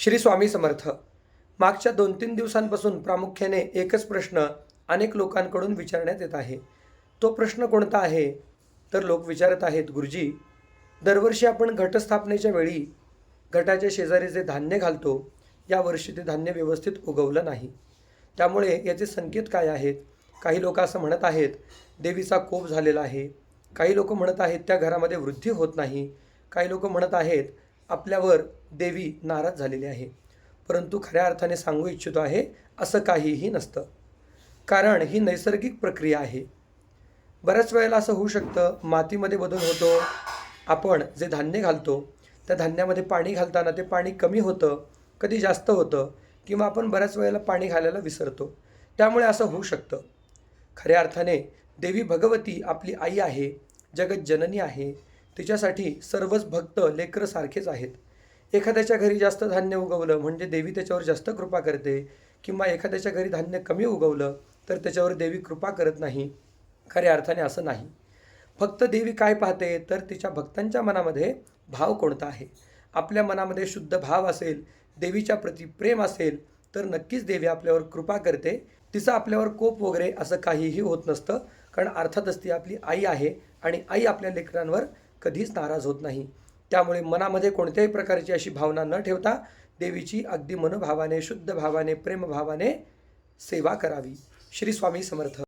श्री स्वामी समर्थ. मागच्या दोन तीन दिवसांपासून प्रामुख्याने एकच प्रश्न अनेक लोकांकडून विचारण्यात येत आहे. तो प्रश्न कोणता आहे? तर लोक विचारत आहेत गुरुजी दरवर्षी आपण घटस्थापनेच्या वेळी घटाच्या शेजारी जे धान्य घालतो यावर्षी ते धान्य व्यवस्थित उगवलं नाही. त्यामुळे याचे संकेत काय आहेत? काही लोक असं म्हणत आहेत देवीचा कोप झालेला आहे. काही लोक म्हणत आहेत त्या घरामध्ये वृद्धी होत नाही. काही लोक म्हणत आहेत आपल्यावर देवी नाराज झालेली आहे. परंतु खऱ्या अर्थाने सांगू इच्छितो आहे असं काहीही नसतं. कारण ही नैसर्गिक प्रक्रिया आहे. बऱ्याच वेळेला असं होऊ शकतं मातीमध्ये बदल होतो आपण जे धान्य घालतो त्या धान्यामध्ये पाणी घालताना ते पाणी कमी होतं कधी जास्त होतं किंवा आपण बऱ्याच वेळेला पाणी घालायला विसरतो. त्यामुळे असं होऊ शकतं. खऱ्या अर्थाने देवी भगवती आपली आई आहे जगत जननी आहे तिच्यासाठी सर्वच भक्त लेकरं सारखेच आहेत. एखाद्याच्या घरी जास्त धान्य उगवलं म्हणजे देवी त्याच्यावर जास्त कृपा करते किंवा एखाद्याच्या घरी धान्य कमी उगवलं तर त्याच्यावर देवी कृपा करत नाही. खऱ्या अर्थाने असं नाही. फक्त देवी काय पाहते तर तिच्या भक्तांच्या मनामध्ये भाव कोणता आहे? आपल्या मनामध्ये शुद्ध भाव असेल देवीच्या प्रती प्रेम असेल तर नक्कीच देवी आपल्यावर कृपा करते. तिचा आपल्यावर कोप वगैरे असं काहीही होत नसतं कारण अर्थातच ती आपली आई आहे आणि आई आपल्या लेकरांवर कधीच नाराज होत नाही. त्यामुळे मनामध्ये कोणत्याही प्रकारची अशी भावना न ठेवता देवीची अगदी मनोभावाने शुद्ध भावाने प्रेमभावाने सेवा करावी. श्री स्वामी समर्थ.